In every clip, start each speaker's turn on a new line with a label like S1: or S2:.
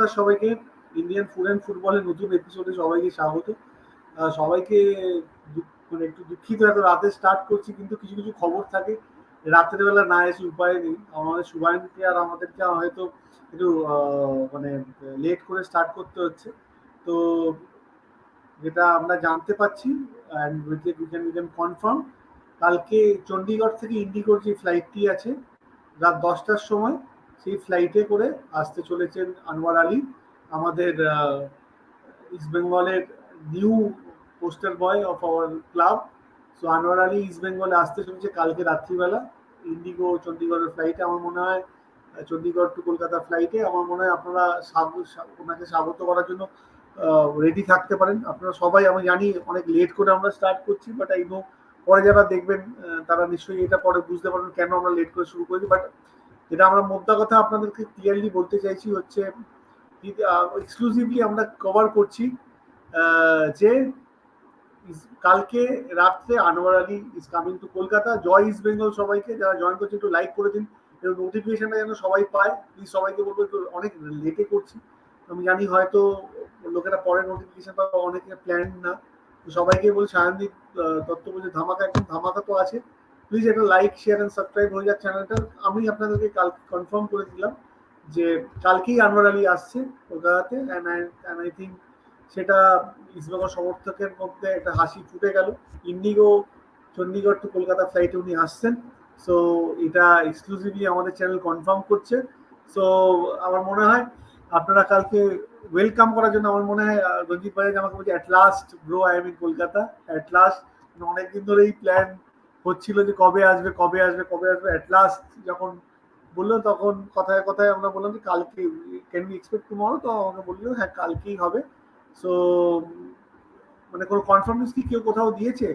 S1: নমস্কার সবাইকে। Indian food and ফুটবলের নতুন এপিসোডে সবাইকে স্বাগত। সবাইকে মানে একটু দুঃখিত, এত রাতে স্টার্ট করছি, কিন্তু কিছু কিছু খবর থাকে। রাত্রের বেলা না এসে উপায় নেই। আমাদের শুভায়নকে আর আমাদেরকে হয়তো একটু মানে লেট করে স্টার্ট করতে হচ্ছে। তো যেটা আমরা জানতে পাচ্ছি অ্যান্ড কনফার্ম কালকে চণ্ডীগড় থেকে ইন্ডিগোর যে ফ্লাইটটি আছে, রাত দশটার সময় সেই ফ্লাইটে করে আসতে চলেছেন আনোয়ার আলী। আমাদের ইস্ট বেঙ্গলের new poster boy of our club so Anwar Ali East বেঙ্গলে আসতে চলেছে কালকে রাত্রিবেলা। ইন্ডিগো চণ্ডীগড়ের ফ্লাইটে আমার মনে হয় চণ্ডীগড় টু কলকাতা ফ্লাইটে আমার মনে হয় আপনারা ওনাকে স্বাগত করার জন্য রেডি থাকতে পারেন। আপনারা সবাই, আমি জানি অনেক লেট করে আমরা স্টার্ট করছি বাট আই নো পরে যারা দেখবেন তারা নিশ্চয়ই এটা পরে বুঝতে পারবেন কেন আমরা লেট করে শুরু করেছি। বাট যেটা আমরা মোদ্দা কথা আপনাদেরকে ক্লিয়ারলি বলতে চাইছি হচ্ছে এক্সক্লুসিভলি আমরা কভার করছি যে কালকে রাত্রে Anwar Ali is coming to Kolkata, Joy east Bengal সবাইকে, যারা জয়েন করছে একটু লাইক করে দিন, এবং নোটিফিকেশনটা যেন সবাই পায় প্লিজ সবাইকে বলব একটু অনেক লেটে করছি। আমি জানি হয়তো লোকেরা পরে নোটিফিকেশন পাবে অনেকে প্ল্যান না। সবাইকে বলি সায়নদীপ দত্ত বলছে, ধামাকা, একদম ধামাকা তো আছে। প্লিজ একটা লাইক শেয়ার এন্ড সাবস্ক্রাইব হয়ে যাক চ্যানেলটা আমি আপনাদেরকে কাল কনফার্ম করে দিলাম যে কালকেই আনোয়ার আলী আসছে কলকাতাতে অ্যান্ড আই থিঙ্ক সেটা ইস্টবেঙ্গল সমর্থকের মধ্যে একটা হাসি ফুটে গেল। ইন্ডিগো চণ্ডীগড় টু কলকাতা ফ্লাইটে উনি আসছেন। সো এটা এক্সক্লুসিভলি আমাদের চ্যানেল কনফার্ম করছে। সো আমার মনে হয় আপনারা কালকে ওয়েলকাম করার জন্য আমার মনে হয় রঞ্জিত ভাই আমাকে বলছে at last bro I am in Kolkata. At last অনেকদিন ধরেই প্ল্যান হচ্ছিল যে কবে আসবে কবে আসবে কবে আসবে। অ্যাট লাস্ট যখন বলল তখন কথায় কথায় আমরা বললাম যে কালকে ক্যান বি এক্সপেক্ট টুমরো তো আমাকে বলল হ্যাঁ কালকেই হবে। সো মানে কোনো কনফার্মেন্স কি কেউ কোথাও দিয়েছে?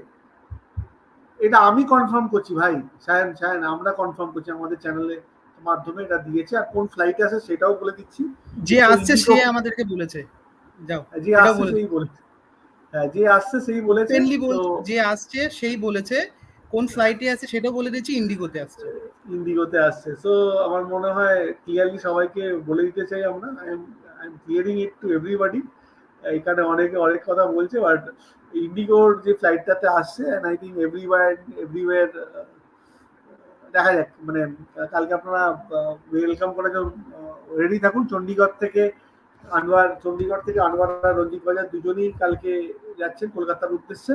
S1: এটা আমি কনফার্ম করছি ভাই সায়ন সায়ন আমরা কনফার্ম করছি আমাদের চ্যানেলের মাধ্যমে এটা দিয়েছে। আর কোন ফ্লাইট আছে সেটাও বলে দিচ্ছি।
S2: যে আসছে সে আমাদেরকে বলেছে। যাও
S1: যে
S2: এটাও
S1: আসছে সেই বলেছে। হ্যাঁ যে আসছে সেই বলেছে
S2: যে আসছে সেই বলেছে কোন ফ্লাইটে আছে সেটাও বলে দিয়েছি ইন্ডিগোতে আসছে।
S1: ইন্ডিগোতে আসছে। সো আমার মনে হয় ক্লিয়ারলি সবাইকে বলে দিতে চাই আমরা। I am I am clearing it to everybody এখানে অনেকে, অনেক কথা বলছে বাট ইন্ডিগোর যে ফ্লাইটটাতে আসছে and I think everywhere everywhere দেখা যাক। মানে কালকে আপনারা ওয়েলকাম করার জন্য রেডি থাকুন। চণ্ডীগড় থেকে আনোয়ার চণ্ডীগড় থেকে আনোয়ার আর রঞ্জিত বাজার দুজনেই কালকে যাচ্ছেন কলকাতার উদ্দেশ্যে।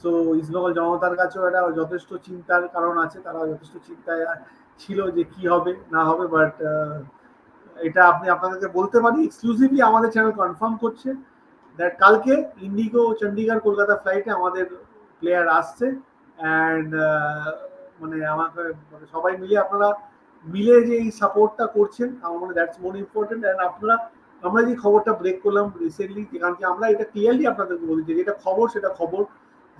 S1: সো ইস্টবেঙ্গল জনতার কাছেও একটা যথেষ্ট চিন্তার কারণ আছে তারা যথেষ্ট চিন্তায় ছিল যে কি হবে, না হবে বাট এটা আপনি আপনাদেরকে বলতে পারি এক্সক্লুসিভলি আমাদের চ্যানেল কনফার্ম করছে দ্যাট কালকে ইন্ডিগো চণ্ডীগড় কলকাতা ফ্লাইটে আমাদের প্লেয়ার আসছে অ্যান্ড মানে আমাকে মানে সবাই মিলে আপনারা মিলে যে এই সাপোর্টটা করছেন, আমার মনে দ্যাটস মোর ইম্পর্টেন্ট অ্যান্ড আপনারা, আমরা যে খবরটা ব্রেক করলাম রিসেন্টলি কারণ কি আমরা এটা ক্লিয়ারলি আপনাদেরকে বলি যে যেটা খবর, সেটা খবর।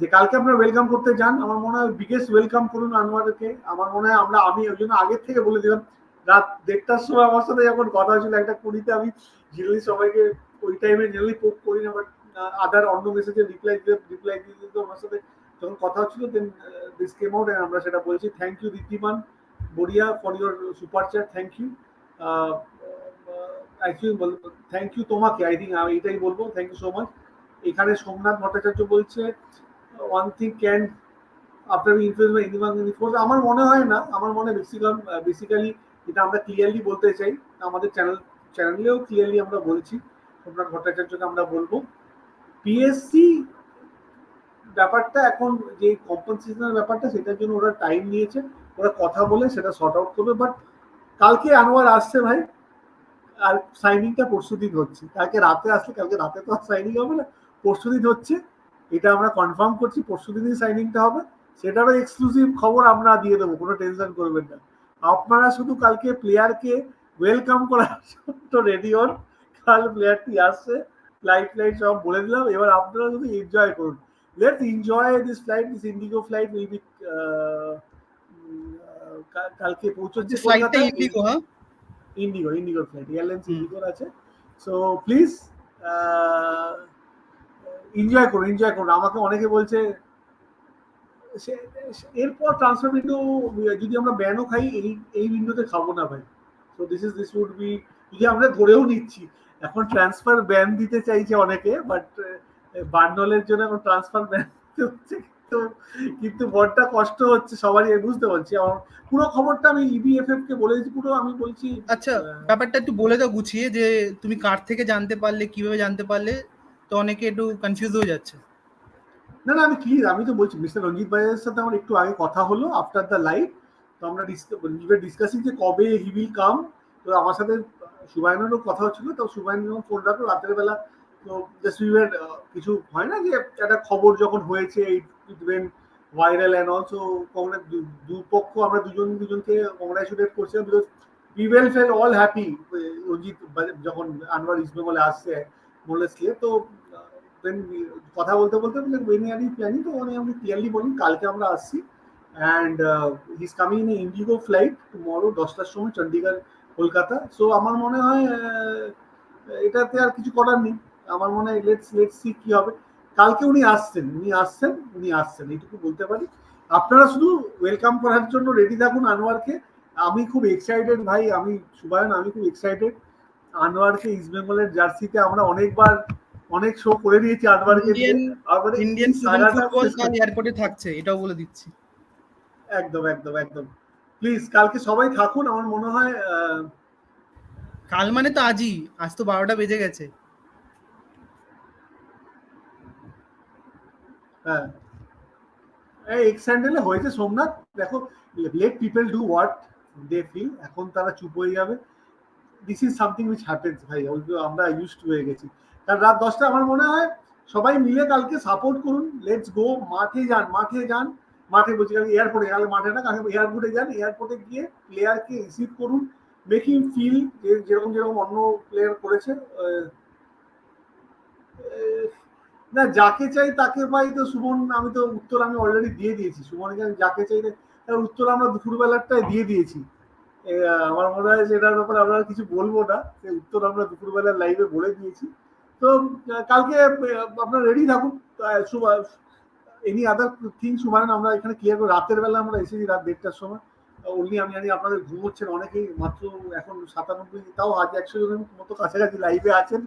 S1: যে কালকে আপনারা ওয়েলকাম করতে যান, আমার মনে হয় বিগেস্ট ওয়েলকাম করুন আনোয়ারকে। আমার মনে হয় আমরা, আমি ওই জন্য আগের থেকে বলে দিলাম, রাত দেড়টার সময় আমার সাথে যখন কথা হয়েছিল, একটা কুড়িতে আমি জেনারেলি সবাইকে ওই টাইমে জেনারেলি পোক করি না বাট আদার অন্য মেসেজে রিপ্লাই দিয়ে রিপ্লাই দিয়ে দিত আমার সাথে যখন কথা হচ্ছিল দেন দিস কেম আউট আমরা সেটা বলছি। Thank you Riddhiman Boria for your super chat thank you actually বলব থ্যাংক ইউ তোমাকে আই থিঙ্ক আমি এটাই বলব থ্যাংক ইউ সো মাচ এখানে সোমনাথ ভট্টাচার্য বলছে one thing can after influence by anyone in force আমার মনে হয় না, আমার মনে বেসিক্যাল বেসিক্যালি এটা আমরা ক্লিয়ারলি বলতে চাই, আমাদের চ্যানেল চ্যানেলেও ক্লিয়ারলি আমরা বলছি সোমনাথ ভট্টাচার্যকে আমরা বলব। পিএসসি ব্যাপারটা এখন যে কম্পেনসেশনের ব্যাপারটা, সেটার জন্য ওরা টাইম নিয়েছে, ওরা কথা বলে সেটা শর্ট আউট করবে বাট কালকে আনোয়ার আসছে ভাই, আর সাইনিংটা পরশু দিন হচ্ছে। কালকে রাতে আসলে, কালকে রাতে তো আর সাইনিং হবে না পরশু দিন হচ্ছে। এটা আমরা কনফার্ম করছি পরশু দিনই সাইনিংটা হবে। সেটারও এক্সক্লুসিভ খবর আমরা দিয়ে দেবো কোনো টেনশন করবেন না। আপনারা শুধু কালকে প্লেয়ারকে ওয়েলকাম করার জন্য রেডি হন। কাল প্লেয়ারটি আসছে ফ্লাইট ফ্লাইট সব বলে দিলাম। এবার আপনারা শুধু এনজয় করুন। Let's enjoy this flight this IndiGo flight will be কালকে পৌঁছচ্ছে
S2: ফ্লাইটটা। ইন্ডিগো হ্যাঁ?
S1: IndiGo IndiGo flight airlines. ইন্ডিগোর আছে। সো প্লিজ এনজয় করুন এনজয় করুন। আমাকে অনেকে বলছে এরপর ট্রান্সফার উইন্ডো যদি আমরা ব্যানও খাই এই এই উইন্ডোতে খাব না ভাই। So this is this would be যদি আমরা ধরেও নিচ্ছি। এখন ট্রান্সফার ব্যান দিতে চাইছে অনেকে বাট বার্নলের জন্য এখন ট্রান্সফার ব্যান দিতে হচ্ছে কিন্তু কিন্তু বডটা কষ্ট হচ্ছে সবারই বুঝতে পারছি। আমার পুরো খবরটা আমি E ইবিএফএফ কে বলে দিচ্ছি পুরো আমি বলছি
S2: আচ্ছা ব্যাপারটা একটু বলে দাও গুছিয়ে যে তুমি কার থেকে জানতে পারলে কীভাবে জানতে পারলে? তো অনেকে একটু কনফিউজ হয়ে যাচ্ছে।
S1: না না, আমি ক্লিয়ার আমি তো বলছি মিস্টার রঞ্জিত ভাইয়ের সাথে আমার একটু আগে কথা হলো আফটার দ্য লাইভ তো আমরা ডিসকাসিং যে কবে হি উইল কাম তো আমার সাথে সুবায়নেরও কথা হচ্ছিল, তো সুবায়ন যখন ফোন রাখল, রাতের বেলা, তো জাস্ট উইয়ার কিছু হয় না যে একটা খবর যখন হয়েছে it went viral and also দুপক্ষ, আমরা দুজন, দুজনকে কংগ্রাচুলেট করছিলাম because we well fell all happy Ranjit যখন আনোয়ার ইস্ট বেঙ্গলে আসছে মোলেসকে তো কথা বলতে বলতে বললেন প্ল্যানিং তো উনি আপনি ক্লিয়ারলি বলুন, কালকে আমরা আসছি। And he is coming in IndiGo flight tomorrow দশটার সময় চণ্ডীগড় কলকাতা। সো আমার মনে হয় এটাতে আর কিছু করার নেই। আমার মনে হয় লেটস লেটস সি কি হবে। কালকে উনি আসছেন উনি আসছেন উনি আসছেন, এইটুকু বলতে পারি। আপনারা শুধু ওয়েলকাম করার জন্য রেডি থাকুন, আনোয়ারকে। আমি খুব এক্সাইটেড ভাই, আমি, সুবায়ন, আমি খুব এক্সাইটেড আনোয়ারকে ইস্ট বেঙ্গলের জার্সিতে আমরা অনেকবার অনেক শো করে দিয়েছি আনোয়ারকে আমাদের
S2: ইন্ডিয়ান ফুটবল কাল এয়ারপোর্টে থাকছে এটাও বলে দিচ্ছি।
S1: একদম একদম একদম। প্লিজ কালকে সবাই থাকুন আমার মনে হয়
S2: কাল মানে তো আজই আজ তো বারোটা বেজে গেছে।
S1: হ্যাঁ। এই এক্স স্যান্ডেলে হয়েছে সোমনাথ। দেখো let people do what they feel এখন তারা চুপ হয়ে যাবে। This is something which happens ভাই আমরা ইউজ টু হয়ে গেছি। কারণ রাত দশটা আমার মনে হয় সবাই মিলে কালকে সাপোর্ট করুন লেটস গো মাঠে যান মাঠে যান, মাঠে বলছি কালকে এয়ারপোর্টে গেলে মাঠে না, কালকে এয়ারপোর্টে যান এয়ারপোর্টে গিয়ে প্লেয়ারকে রিসিভ করুন মেক ফিল যেরকম যেরকম অন্য প্লেয়ার করেছে না, যাকে চাই তাকে পাই তো সুমন, আমি তো উত্তর আমি অলরেডি দিয়ে দিয়েছি। সুমনকে আমি যাকে চাই তার উত্তর আমরা দুপুরবেলাটাই দিয়ে দিয়েছি। আমার মনে হয় সেটার ব্যাপারে আমরা কিছু বলব না। উত্তর আমরা দুপুরবেলা লাইভে বলে দিয়েছি। তো কালকে আপনারা রেডি থাকুন। এনি আদার থিং সুমায়ন আমরা এখানে ক্লিয়ার করে, রাতের বেলা আমরা এসেছি, রাত দেড়টার সময়। অনলি আমি জানি আপনাদের ঘুম হচ্ছেন অনেকেই, মাত্র এখন সাতানব্বই, তাও আজ একশো জনের মতো কাছাকাছি লাইভে আছেন।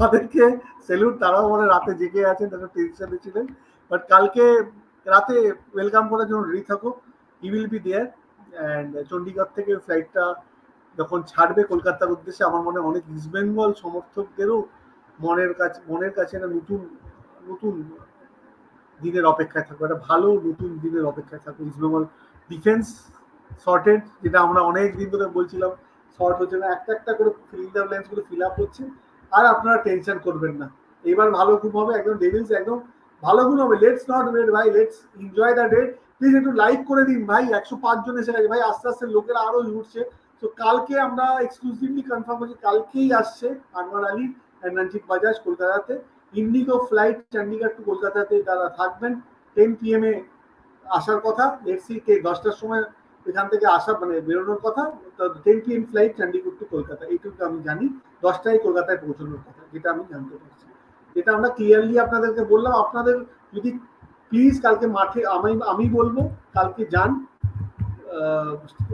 S1: তাদেরকে সেলুট তারাও মানে রাতে জেগে আছেন তারা টেনশনে ছিলেন। বাট কালকে রাতে ওয়েলকাম করার জন্য রেডি থাকো। He will be there and Chandigarh থেকে ফ্লাইটটা যখন ছাড়বে কলকাতার উদ্দেশ্যে, আমার মনে অনেক ইস্ট বেঙ্গল সমর্থকদেরও মনের কাছে মনের কাছে একটা নতুন নতুন দিনের অপেক্ষায় থাকব, একটা ভালো নতুন দিনের অপেক্ষায় থাকব ইস্ট বেঙ্গল ডিফেন্স শর্টেড যেটা আমরা অনেক দিন ধরে বলছিলাম শর্ট হচ্ছে না, একটা একটা করে ফিল দ্য লাইন্সগুলো ফিল আপ হচ্ছে, আর আপনারা টেনশন করবেন না। এবার ভালো ঘুম হবে, একদম ডেভিলস একদম ভালো ঘুম হবে লেটস নট ওয়েট ভাই let's enjoy the day please একটু লাইক করে দিন ভাই, একশো পাঁচ জন এসে গেছে। ভাই, আস্তে আস্তে লোকেরা আরও উঠছে তো কালকে আমরা এক্সক্লুসিভলি কনফার্ম করছি, কালকেই আসছে আনোয়ার আলী অ্যান্ড রঞ্জিত বাজাজ কলকাতাতে। ইন্ডিগো ফ্লাইট চণ্ডীগড় টু কলকাতাতে তারা থাকবেন। টেন পিএম এ আসার কথা। লেটস সি দশটার সময় এখান থেকে আসা মানে বেরোনোর কথা। Ten PM flight Chandigarh to Kolkata. এইটুকু আমি জানি। দশটায় কলকাতায় পৌঁছানোর কথা, যেটা আমি জানতে পারছি। যেটা আমরা ক্লিয়ারলি আপনাদেরকে বললাম। আপনাদের যদি প্লিজ কালকে মাঠে আমি আমি বলব কালকে যান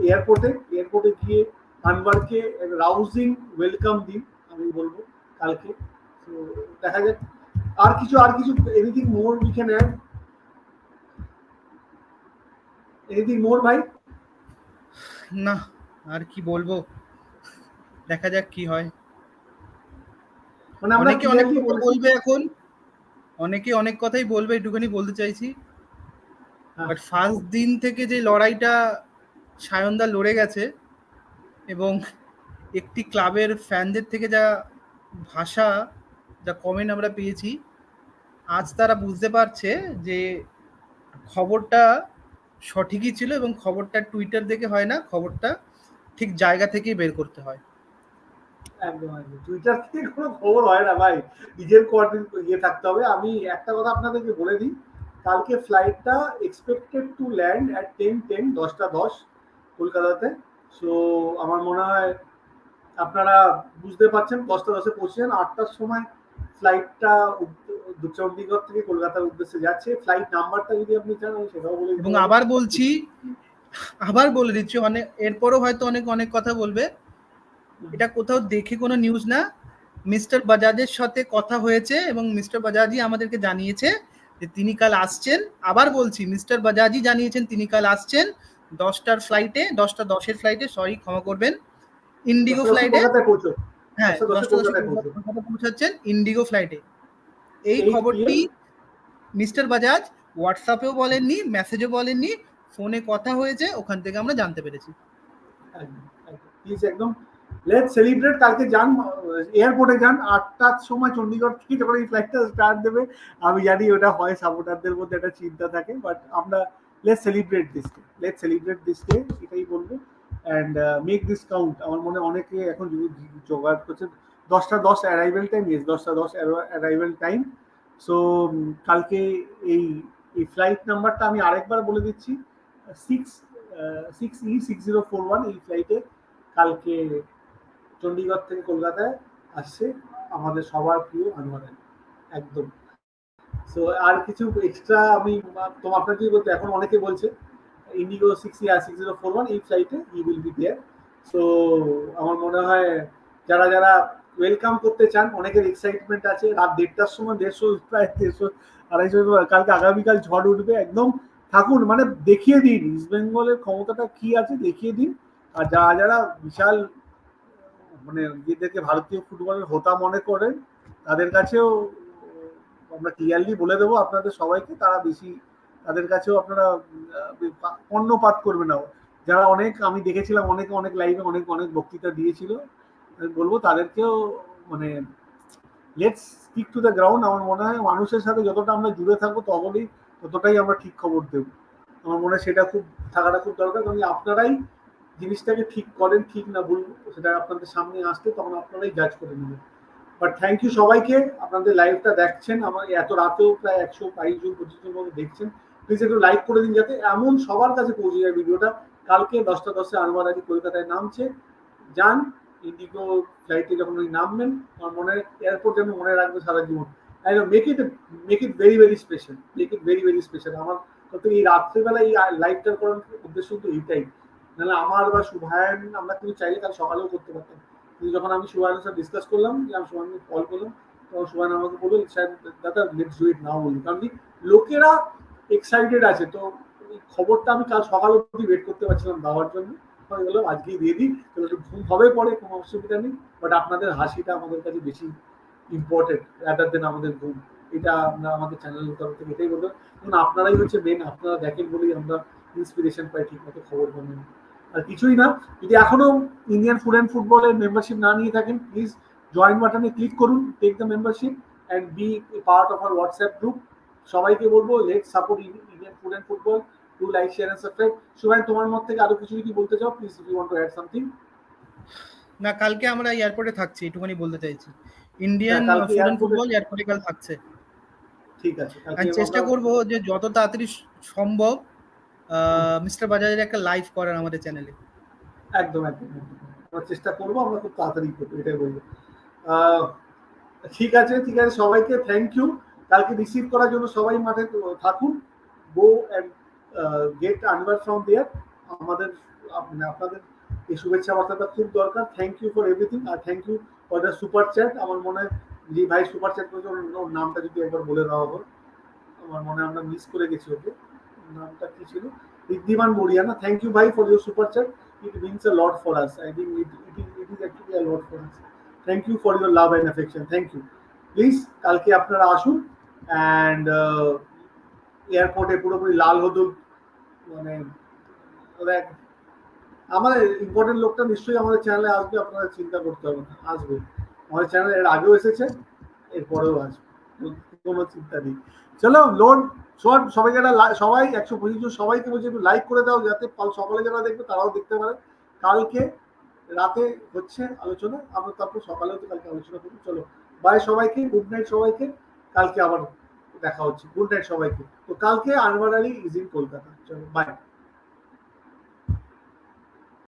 S1: এয়ারপোর্টে এয়ারপোর্টে গিয়ে আনবারকে রাউজিং ওয়েলকাম দিন আমি বলব কালকে। তো দেখা যাক আর কিছু আর কিছু anything more we can add anything more ভাই?
S2: না আর কি বলব? দেখা যাক কি হয়।
S1: মানে আমরা
S2: অনেকে অনেক বলবে এখন অনেকে অনেক কথাই বলবে একটুখানি বলতে চাইছি
S1: হ্যাঁ।
S2: বাট ফার্স্ট দিন থেকে যে লড়াইটা সায়নদা লড়ে গেছে এবং একটি ক্লাবের ফ্যানদের থেকে যা ভাষা যা কমেন্ট আমরা পেয়েছি আজ তারা বুঝতে পারছে যে খবরটা সঠিকই ছিল এবং খবরটা টুইটার দেখে হয় না খবরটা ঠিক জায়গা থেকেই বের করতে হয়
S1: একদম একদম। টুইটার থেকে কোনো খবর হয় না ভাই। নিজের কোয়ার্ডিন ইয়ে থাকতে হবে। আমি একটা কথা আপনাদেরকে বলে দিই কালকে ফ্লাইটটা expected to land at ten ten দশটা দশ কলকাতাতে। সো আমার মনে হয় আপনারা বুঝতে পারছেন দশটা দশে পৌঁছেছেন। আটটার সময় ফ্লাইটটা চণ্ডীগড় থেকে কলকাতার উদ্দেশ্যে যাচ্ছে। ফ্লাইট নাম্বারটা যদি আপনি চান আমি সেটাও বলে
S2: এবং আবার বলছি আবার বলে দিচ্ছি অনেক এরপরও হয়তো অনেক অনেক কথা বলবে। এটা কোথাও দেখে কোনো নিউজ না। মিস্টার বাজাজের সাথে কথা হয়েছে এবং মিস্টার বাজাজই আমাদেরকে জানিয়েছে যে তিনি কাল আসছেন। আবার বলছি মিস্টার বাজাজই জানিয়েছেন তিনি কাল আসছেন। দশটার ফ্লাইটে দশটা দশের ফ্লাইটে সরি ক্ষমা করবেন। ইন্ডিগো ফ্লাইটে হ্যাঁ
S1: দশটা দশে
S2: পৌঁছাচ্ছেন ইন্ডিগো ফ্লাইটে এই
S1: এই
S2: খবরটি মিস্টার বাজাজ হোয়াটসঅ্যাপেও বলেননি মেসেজও বলেননি ফোনে কথা হয়েছে ওখান থেকে আমরা জানতে পেরেছি।
S1: প্লিজ একদম লেট সেলিব্রেট কালকে যান এয়ারপোর্টে যান, আটটার সময় চণ্ডীগড় থেকে যখন এই ফ্লাইটটা স্টার্ট দেবে, আমি জানি ওটা হয় সাপোর্টারদের মধ্যে একটা চিন্তা থাকে বাট আমরা let celebrate this day let celebrate this day এটাই বলব অ্যান্ড মেক দিস কাউন্ট আমার মনে অনেকে এখন জোগাড় করছে, দশটা দশ অ্যারাইভেল টাইম ইয়েস দশটা দশ অ্যারাইভেল টাইম সো কালকে এই এই ফ্লাইট নাম্বারটা আমি আরেকবার বলে দিচ্ছি six six E six zero four one এই ফ্লাইটে কালকে চণ্ডীগড় থেকে কলকাতায় আসছে আমাদের সবার প্রিয় আনোয়ার একদম। সো আর কিছু এক্সট্রা আমি তোমার আপনাকে বলতে, এখন অনেকে বলছে Indigo six year six zero four one এই ফ্লাইটে ই উইল বি দেয়ার সো আমার মনে হয় যারা যারা ওয়েলকাম করতে চান, অনেকের এক্সাইটমেন্ট আছে, রাত দেড়টার সময় দেড়শো, প্রায় দেড়শো, আড়াইশো, কালকে আগামীকাল ঝড় উঠবে, একদম থাকুন মানে দেখিয়ে দিন। ইস্ট বেঙ্গলের ক্ষমতাটা কি আছে দেখিয়ে দিন। আর যারা যারা বিশাল মানে নিজেদেরকে ভারতীয় ফুটবলের হোতা মনে করেন, তাদের কাছেও, আমরা ক্লিয়ারলি বলে দেবো আপনাদের সবাইকে, তারা বেশি তাদের কাছেও আপনারা কর্ণপাত করবে না। যারা অনেক, আমি দেখেছিলাম অনেক অনেক লাইভে অনেক অনেক বক্তৃতা দিয়েছিল বলব তাদেরকেও মানে let's stick to the ground আমার মনে হয় মানুষের সাথে যতটা আমরা জুড়ে থাকব ততই ততটাই আমরা ঠিক খবর দেবো। আমার মনে হয় সেটা খুব, থাকাটা খুব দরকার। কারণ আপনারাই জিনিসটাকে ঠিক করেন, ঠিক না ভুল, সেটা আপনাদের সামনে আসতে তখন আপনারাই জাজ করে নেবেন। বাট থ্যাংক ইউ সবাইকে, আপনাদের লাইভটা দেখছেন, আমার এত রাতেও প্রায় একশো বাইশ জন, পঁচিশ জন দেখছেন। প্লিজ একটু লাইক করে দিন যাতে এমন সবার কাছে পৌঁছে যায় ভিডিওটা। কালকে দশটা দশে আনোয়ার আলী কলকাতায় নামছে। যান ইন্ডিগো ফ্লাইটে যখন উনি নামবেন, আমার মনে এয়ারপোর্ট যেন মনে রাখবে সারা জীবন। I know make it make it very very special make it very very special আমার সত্যি এই রাত্রিবেলা এই লাইভটা করার উদ্দেশ্য তো এইটাই। নাহলে আমার বা শুভায়ন, আমরা কিন্তু চাইলে কাল সকালেও করতে পারতাম। কিন্তু যখন আমি শুভায়নের সাথে ডিসকাস করলাম, যে আমি শুভায়নকে কল করলাম, তখন শুভায়ন আমাকে বলল দাদা লেটস ডু ইট নাও বলি কারণ লোকেরা এক্সাইটেড আছে। তো খবরটা আমি কাল সকাল অবধি ওয়েট করতে পারছিলাম দেওয়ার জন্য। আমি বললাম, আজকেই দিয়ে দিই তাহলে একটু ঘুম হবে পরে, কোনো অসুবিধা নেই। বাট আপনাদের হাসিটা আমাদের কাছে বেশি ইম্পর্টেন্ট রাদার দেন আমাদের ঘুম। এটা আমরা আমাদের চ্যানেলের তরফ থেকে এটাই বলব কারণ আপনারাই হচ্ছে মেন আপনারা দেখেন বলেই আমরা ইন্সপিরেশন পাই ঠিক মতো খবর বানাই আর কিছুই না। যদি এখনও ইন্ডিয়ান ফুড অ্যান্ড ফুটবলের মেম্বারশিপ না নিয়ে থাকেন প্লিজ জয়েন বাটনে ক্লিক করুন take the membership and be part of our WhatsApp group সবাইকে বলব let support Indian food and football to like share and subscribe সুভাই তোমার মত থেকে আরও কিছু যদি বলতে চাও please you want to add something
S2: না কালকে আমরা এয়ারপোর্টে থাকছি এটুকুনি বলতে চাইছি। ইন্ডিয়ান ফুড
S1: airport-এ-
S2: ফুটবল এয়ারপোর্টে কাল থাকছে।
S1: ঠিক আছে
S2: চেষ্টা করব যে যত তাড়াতাড়ি সম্ভব মিস্টার বাজাজের একটা লাইভ করার আমাদের চ্যানেলে
S1: একদম একদম। আমরা চেষ্টা করব, আমরা খুব তাড়াতাড়ি করব, এটাই বলব। ঠিক আছে ঠিক আছে, সবাইকে থ্যাংক ইউ কালকে রিসিভ করার জন্য সবাই মাঠে থাকুন। Go and get Anwar from there আমাদের মানে আপনাদের এই শুভেচ্ছা বার্তাটা খুব দরকার। Thank you for everything R thank you for the super chat আমার মনে হয় যে ভাই সুপার চ্যাট করেছে, ওর নামটা যদি একবার বলে দেওয়া হতো আমার মনে হয় আমরা মিস করে গেছি ওকে। নামটা কি ছিল রিদ্ধিমান মরিয়ানা থ্যাংক ইউ ভাই for your super chat it means a lot for us. I think it it, is, it is actually a lot for us. Thank you for your love and affection. Thank you. Please, কালকে আপনারা আসুন and এয়ারপোর্টে পুরোপুরি লাল হদুদ মানে আমাদের important লোকটা নিশ্চয়ই আমাদের চ্যানেলে আসবে আপনারা চিন্তা করতে হবে না আসবে আমাদের চ্যানেলে এর আগেও এসেছে এরপরেও আসবে কোনো চিন্তা নেই। চলো, লোন, শোন সবাই যারা সবাই একশো পঁচিশ জন সবাইকে বলছি একটু লাইক করে দাও যাতে কাল সকালে যারা দেখবে তারাও দেখতে পারে। কালকে রাতে হচ্ছে আলোচনা, আমরা তারপর সকালেও তো কালকে আলোচনা করব। চলো বাই সবাইকে গুড নাইট সবাইকে, কালকে আবার দেখা হচ্ছে। গুড নাইট সবাইকে। তো কালকে আনবার আলী ইজ ইন কলকাতা। চলো বাই